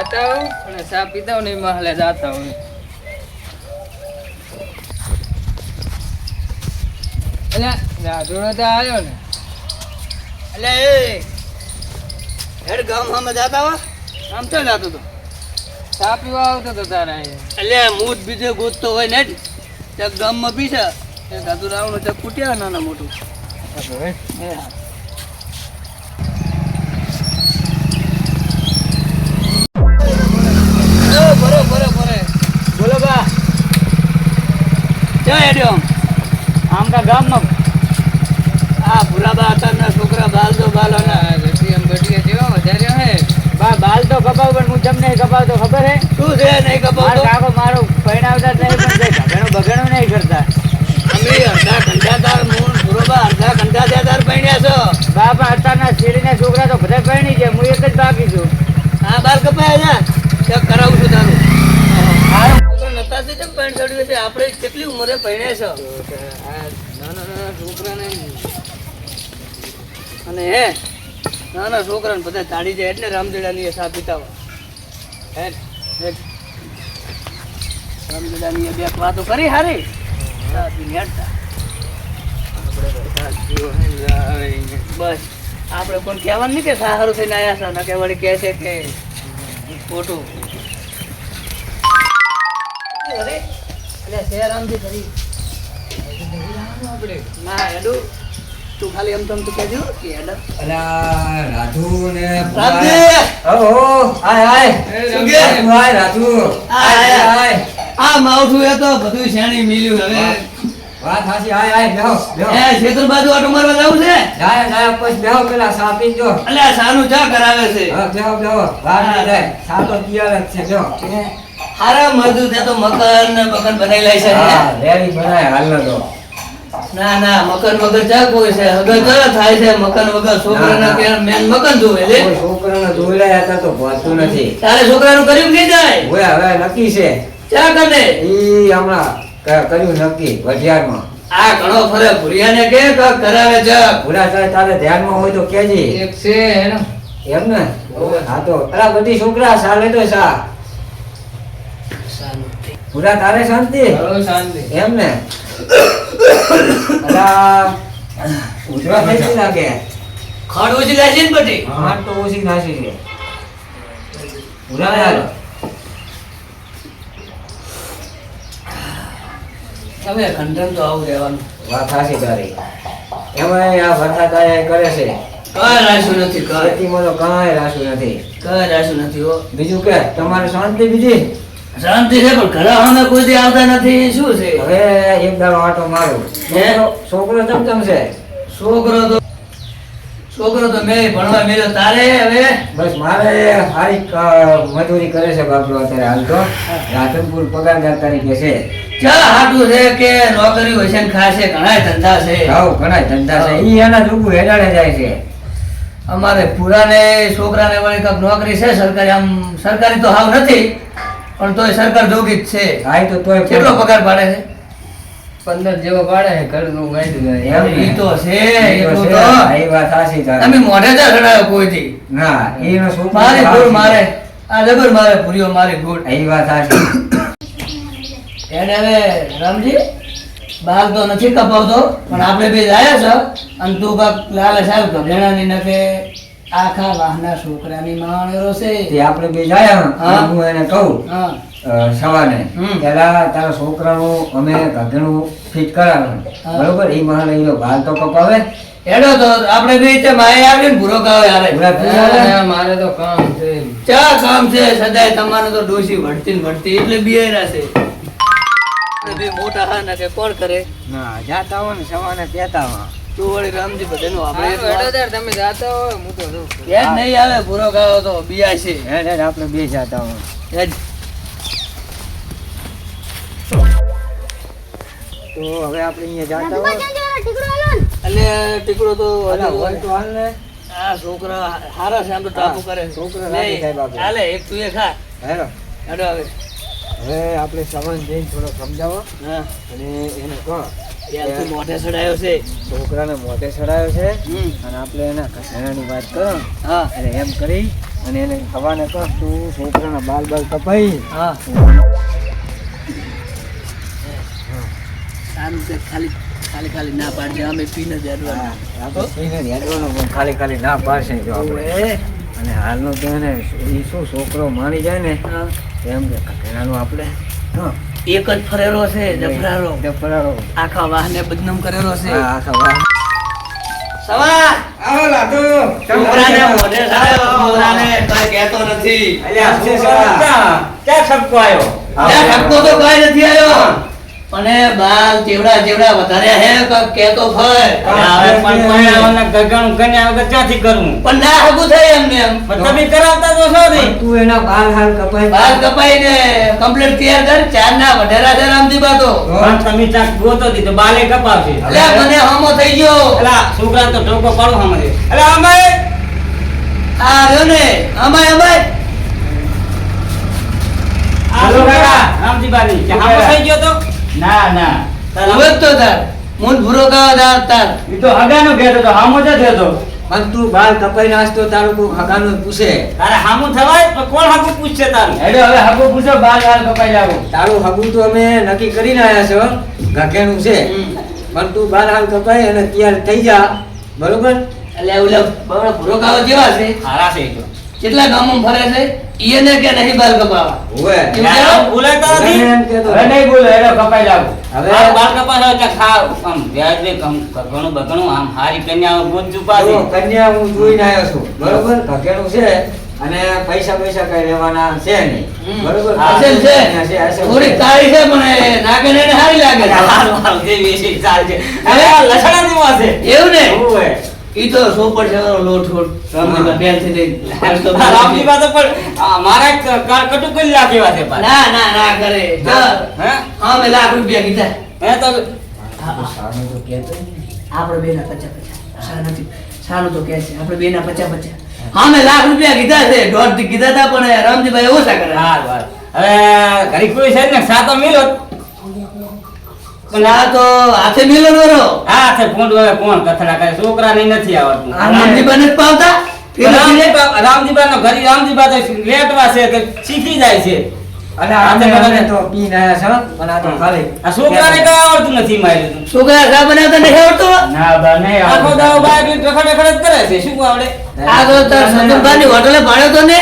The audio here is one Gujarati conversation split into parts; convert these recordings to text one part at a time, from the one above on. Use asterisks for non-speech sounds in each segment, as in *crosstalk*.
જાતા હોઉં અને ચા પીતા હોઉં ને એમાં હાલે જાતા હોઉં એટલે રાધોડો તો આવ્યો ને. એટલે એ હેડ ગામ અમે જાતા હો. આમ તો જાતો તો. ચા પીવા આવતો તો તારા અહીંયા. એટલે મૂત બીજે ગોતતો હોય ને ત્યાં ગામમાં પીછા એ દાદુ રાવણ ત્યાં કૂટ્યા નાના મોટું. એ હા. ક્યાં હેડ્યો. આમ? આમ કા ગામમાં આ ભૂરાબા છોકરા બાલ તો બાલ એમ બટીએ જેવો વધાર્યો હે. બા બાલ તો કપાવ પણ હું તમને કપાવતો ખબર હે? શું છે નહીં મારો કપાવતો કાકો મારો પૈણાવતા નહીં પણ પૈણ્યા છો? નાના નાના છોકરાને અને હે નાના છોકરાને બધા તાળી જાય એટલે રામદેડાની સા પીતા હોય હે. રામદેડાની બે વાતો કરી હારી. સા પીને. બસ. આપણે પણ કહેવાનું નહીં કે સારું થઈને આવ્યા છો ને કે વળી કહે છે કે ખોટું. અલ્યા શેર આમથી કરી. ના હેડું. તું ખાલી એમ તમ તું કહેજો કે હેડ. અલા રાજુ ને રાધે! ઓહો આય આય. શું કે? રાજુ આય રાજુ આય આય, આય. આ માવઠું એ તો બધું શેણી મિલ્યું હવે. વાત હાચી હાય હાય બેહો બેહો. એ ખેતર બાજુ આટો મારવા જવું છે? જાય જાય પછી બેહો પેલા સાપી જો અલ્યા સારું સાનું ચા કરાવે છે. હા બેહો બેહો. વાત ના જાય સાતો પિયાર છે બેહો. હારા મધુ તે તો મકર ને મકર બનાવી લે છે હા? રેડી બનાય હાલ તો. ના ના મકર વગર ચા કોઈ છે. હગર તો થાય છે મકર વગર છોકરા ના, ના. કે મેન મકર જોવે લે? છોકરાને દોયલા હતા તો ભણતું નથી. તારે છોકરાનું કર્યું કે જાય? હોય હવે નક્કી છે. ચા કને ઈ હમણાં કર્યું નક્કી વઢિયારમાં. આ ઘણો ફરે ભુરિયાને કે કરાવે છે ભૂરા થાય તારે ધ્યાનમાં હોય તો કેજી. એક છે એમ ને હા તો અલા બધી છોકરા ચાલે તો સા. પૂરા તારે શાંતિ? શાંતિ. એમ ને? અલા ઉજવા થઈ લાગે? ખડ ઓછી લાગી ને બધી. હાથ તો ઓછી નાસી છે પૂરા યાર તમે ખંડન તો આવું રહેવાનું. વાત હાસી તારી. એમાં આ વરસાદ આયા કરે છે. કઈ રાશું નથી કઈ. તો કાંઈ રાશું નથી. કઈ રાશું નથી હો. બીજું કે તમારે શાંતિ બીજી? શાંતિ છે પણ ઘરે અમે કોઈ દી આવતા નથી શું છે? હવે એક દાડો આટો મારો. છોકરો- ચમચમ છે? છોકરો તો છોકરો તો મેં ભણવા મેલ્યો તારે હવે? બસ મારે સારી મજૂરી કરે છે બાપરો અત્યારે હાલ તો. રાધનપુર પગારદાર તરીકે છે. ચા હાટું છે કે નોકરી હોય છે ને ખાશે ઘણા ધંધા છે. હાવ ઘણા ધંધા છે. ઈ એના જોગું હેડાડે જાય છે. અમારે પુરાને છોકરાને વળી કંઈક નોકરી છે સરકારી. આમ સરકારી તો હાવ નથી. પણ તોય સરકાર જોગી જ છે. હા તો તોય કેટલો પગાર પાડે છે? પંદર જેવો પાડે છે ઘરનું વાંચ્યું એમ ને? ઈ તો છે ઈ તો એટલું છે. તો. હા, વાત સાચી તારી. તમે મોઢે જ રડાયો કોઈથી ના એનો શું મારે ગોળ મારે. આ જબર મારે ભૂર્યો મારી ગોળ એ વાત સાચી. એને હવે રામજી બાલ તો નથી કપાવતો પણ આપણે બે જાય છે અને તું કાક લાલે સાહેબ તો ભેણાની નકે આખા વાહના છોકરાની માણેરો છે તે આપણે બે જાય હા. હું. એને કહું સવારે. હમ. પેલા તારા છોકરાનું અમે ઘઘણું ફિટ કરાવવાનું બરોબર? એ મહાન ઈનો ભાલ તો કપાવે. એડો તો આપણે બે તે માએ આવીને ભૂરો કાવે ભૂરા? ના, મારે તો કામ છે. ચા કામ છે સદાય તમારે તો ડોસી ભણતી ને વળતી એટલે બિયારા છે. મોટા હા ને કે કોણ કરે? ના જાતા હોય ને સવારે કહેતા હોય. તું વળી રામજી બધાનું આપણે હારું, હેડો તાર તમે જાતા હોય હું તો જઉં. નહીં આવે ભૂરો કાવો તો બિયા છે. હેડ હેડ આપણે બે જાતા હોય હેડ. તો હવે આપણે અહીંયા જાતા હોય. એટલે ટીકડો તો હોય. તો હાલ ને. આ છોકરા હારા છે આમ તો ટાપુ કરે છોકરા લે, લાગી જાય બાપુ. હાલે એક તું એ ખા હેલો હેડો હવે. હવે આપણે સવાન જઈને થોડો સમજાવો. હા. અને એને કહો. મોઢે ચડાયો છે. છોકરાને મોઢે ચડાયો છે અને આપણે એના ઘસેડાની વાત કરો. હા. એટલે એમ કરી અને એને હવાને કહો તું છોકરાના બાલ બાલ કપાઈ. હા. ખાલી ખાલી ખાલી ના પાડજે અમે પીને જ અડવાના. ખાલી ખાલી ના પાડશે જો આપણે. અને હાલનો તો એને એ શું છોકરો માની જાય ને. એમ કે ઘસેડાનું આપણે હા. એક જ ફરેલો છે જફરારો. જફરારો આખા વાહને બદનામ કરેલો છે. આ આખા વાહ સવાર! આવો લાતો છોકરાને મોઢે સાળ્યો, છોકરાને. કઈ કહેતો નથી. અલ્યા છોકરા. ક્યાં છપકો આવ્યો? ત્યાં છપકો તો કઈ નથી આવ્યો. અને બાલ જેવડા જેવડા વધારે હે કાંઈક કહેતો ફરે હવે પણ ગગણું વગર ક્યાંથી કરવું પણ ના હગું થાય એમને એમ. તમે કરાવતા તો છો નહીં. તું એના બાલ હાલ કપાઈ બાલ કપાઈને કમ્પ્લીટ તૈયાર કર ચાર ના વધારા છે રામજી બા તો પણ તમે ચાક ગોતો દી તો બાલે કપાવશે એટલે મને હમો થઈ ગયો. એટલે છોકરા તો ઢોકો પાડો હમરે એટલે અમારે આ રહ્યો ને. અમાય અમાય આ કાકા. રામજી બાની કે હામો થઈ ગયો તો? ના ના. હવે તો તાર. મૂળ ભૂરો ગાવા તાર તાર. ઈ તો હગાનો કહેતો તો હામો જ થયો પણ તું કપાઈ નાસ્તો તારું કોઈ હગાનું પૂછે. તારે હામું થવાય તો કોણ હાકું પૂછશે તારું? હેડો હવે હાકું પૂછો બાર હાલ કપાઈ જાવ તારું હગું તો અમે નક્કી કરીને આવ્યા છો ઘાકેનું છે. પણ તું બાલ હાલ કપાઈ અને તૈયાર થઈ જા. બરોબર? એટલે ઓલા બરાબર ભૂરો ગાવા જેવા છે. હારા છે તો. કેટલા ગામમાં ફરે છે? ઈને કે નહીં બાલ કપાવા? એમ કહેતો. હવે નહીં બોલો હેડો કપાઈ જાવ હવે- બાલ કપાઈ જાવ ત્યાં ખાવ. આમ વ્યાજબી કમ ઘણું બઘણું આમ હારી કન્યાઓ ગોદ ચૂપા છે જો, કન્યા હું જોઈને આવ્યો છું. બરોબર? ભકેલું છે અને પૈસા પૈસા કઈ લેવાના છે નહીં. બરોબર? અસલ છે કન્યા છે, અસલ છે. કાળી છે. પણ નાગે ને હારી સારી લાગે છે. હાલ હાલ જે છે. ચાલશે. હવે? અરે લસણા નું છે. એવું ને. ઈ તો સોપડ છે લોટ લોટ રામજી બેનથી લઈ *laughs* આ રામજી બા તો પણ મારા કટુ કરી લાગેવા છે ના ના ના કરે. હે? હા? મે લાખ રૂપિયા કીધા. હે તો સારું તો કહેતો આપણે બે ના પચાસ પચાસ સા નથી. સારું તો કે છે. આપણે બે ના પચાસ પચાસ હા મે લાખ રૂપિયા કીધા છે. દોઢ કીધા હતા પણ રામજીભાઈ ઓછા કરે. હા. હવે ઘડી કોઈ છે ને સાતો મિલો. પણ આ તો હાથે મિલન વાળો. હા ફોન હવે કોણ? કથડા કરે છોકરાને નથી આવડતું. આ રામજીભાઈ પાવતા? ફેર ફેર. રામજીબા રામજીબા નો ઘરી રામજીબા તો લેટવા છે કે શીખી જાય છે. અને અમે અમે તો પીને આવ્યા છો પણ આ તો ખાલી આ છોકરાને કઈ આવડતું નથી માર્યું છોકરા બનાવતા નહીં આવડતો? ના બા નહીં આખો દાડો બાર રખડ રખડ કરે છે શું આવડે? આ તો તાર સંતોષભાઈની હોટલે ભાડ્યો તો ને?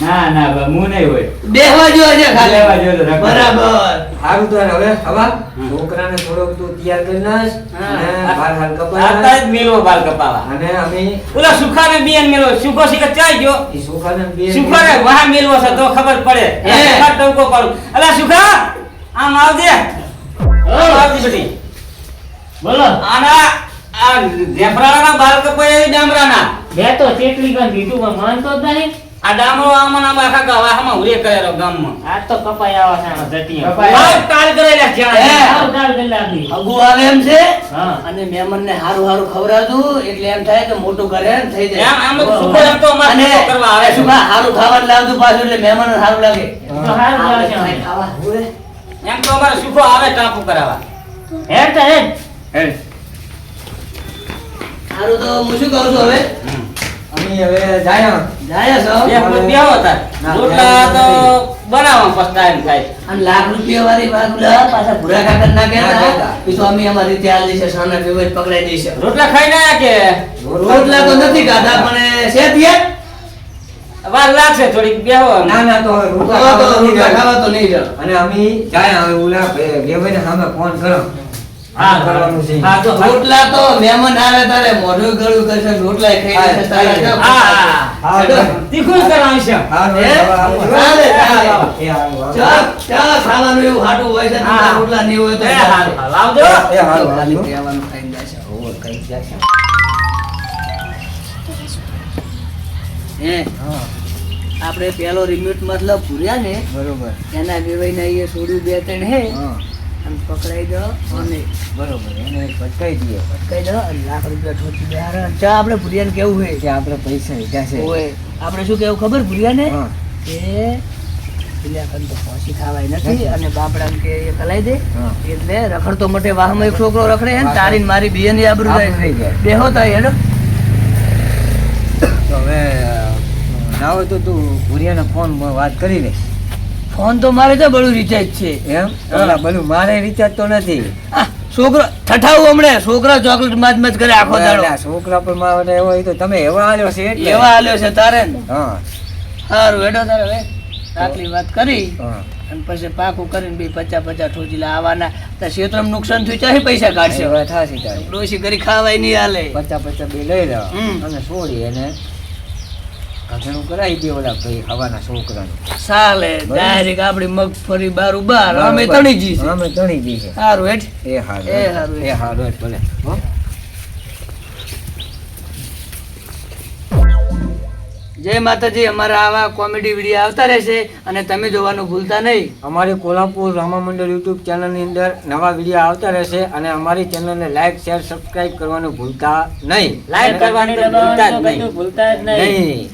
ના ના બા હું નહીં હોય. બેહવા જો છે ખાલી. બેહવા જો તો બરાબર. સારું તો હવે હવા? છોકરાને થોડોક તું તૈયાર કરી નાખ અને બાલ હાલ કપાવા આતા જ મેલો બાલ કપાવા. અને અમે ઓલા સુખાને બિયાન મેલો સુખો શીખર ચાઈ ગયો ઈ સોફાને બે સુખાને વાહ મેલવો છે તો ખબર પડે. સુખા ટંકો પાડું અલા સુખા આમ આવજે. દે આવજે બધી બોલો. આના આ જેફરાના બાલ કપાયા ડામરાના. બે તો ચેટલી ગણ કીધું પણ માનતો જ નહીં. આ ડામરો આમાં ને આમાં આખા ઉરે કરેલો ગામમાં. આ તો કપાઈ આવા છે આમાં કપાઈ કાળ કરેલા છે હે. આવ ગાળ ગલ્લાની. અગુ આવે એમ છે? હા. અને મેમન ને હારું હારું ખવડાવતું એટલે એમ થાય કે મોટું કરે ને થઈ જાય. એમ- આમ જ સુખો એમ તો અમારે કરવા આવે. છે. શું હારું ખાવાનું લાવતું પાછું એટલે મહેમાન હારું લાગે. તો હારું લાગે. છે. ખાવા એમ તો અમારે સુખો આવે ટાપુ કરાવવા. હેડ તો હે હારું તો હું શું કહું છું હવે? અમે હવે જાય જાય છો. બે ફૂટ બેહો રોટલા તો બનાવવા પસ્તાય થાય. અને લાખ રૂપિયા વાળી વાત પાછા ભૂરા કાકા ના ના. કહેતા કહેતા. અમે અમારી હાલ દઈશું સાના પીવાય પકડાઈ દઈશું રોટલા ખાઈ ના કે? રોટલા તો નથી ખાધા પણ છે ત્યાં વાર લાગશે થોડીક બેહો ના ના તો રોટલા ખાવા જાય. તો નહીં અને અમે જાય હવે ઓલા બે- ભાઈને સામે ફોન કરો છે રોટલા તો મહેમાન આવે તારે મોઢું ગળું કરશે રોટલા ખાઈ. તીખું કરવાનું છે. એ ખાવાનું એવું હાટું હોય છે રોટલા નહીં હોય તો એ એ જશે. હે? આપણે પેલો રિમોટ મતલબ પૂર્યા ને બરોબર. એના વેવાઈને અહીંયા છોડ્યું બે ત્રણ હે. હા, અને પકડાઈ દો અને બરોબર એને પટકાઈ દઈએ. પટકાઈ દો અને લાખ રૂપિયા ઠોકી દે. હારા. ચા આપણે ભૂરિયાને કેવું હોય? કે આપણે પૈસા લીધા છે. ઓય આપણે શું કેવું ખબર ભૂરિયાને? કે તો ફોસી ખાવાય નથી અને બાપડાને કે એ કલાઈ દે. એટલે રખડતો મટે વાહમાં એક છોકરો રખડે હે તારી ને મારી બેયની આબરૂ થઈ જાય. બેહો તો હેડો. તો હવે ના હોય તો તું ભૂરિયાના ફોન વાત કરી લે. ફોન તો મારે તો બળું રિચાર્જ છે. એમ? બધું મારે રિચાર્જ તો નથી. છોકરો ઠઠાવું હમણે. છોકરા ચોકલેટ માજ મજ કરે આખો દાડો. છોકરા પર મારે એવો હોય તો તમે એવા આલ્યો છે એટલે. એવા આલ્યો છે તારે હા. સારું એડો તારે હવે. આટલી વાત કરી. અને પછી પાકું કરીને બી પચાસ પચાસ ઠોજી આવવાના. તો ક્ષેત્રમ નુકસાન થયું ચાહે પૈસા કાઢશે. હાચી કરી ખાવાય નહીં હાલે. પચાસ પચાસ બે લઈ લો. અને છોડી એને. ઘણું કરાવી દે ઓલા ભાઈ હવાના છોકરાને. ચાલે. ડાયરેક્ટ આપડી મગફળી બાર બાર અમે તણી જી છે અમે તણી જી છે સારું હેઠ. એ હારું એ હારું. એ હારું હેઠ ભલે. જય માતાજી અમારા આવા કોમેડી વીડિયો આવતા રહેશે અને તમે જોવાનું ભૂલતા નહીં. અમારી કોલ્હાપુર રામા મંડળ યુટ્યુબ ચેનલની અંદર નવા વીડિયો આવતા રહેશે અને અમારી ચેનલને લાઈક શેર સબસ્ક્રાઇબ કરવાનું ભૂલતા નહીં. લાઈક કરવાનું ભૂલતા જ નહીં. ભૂલતા જ નહીં.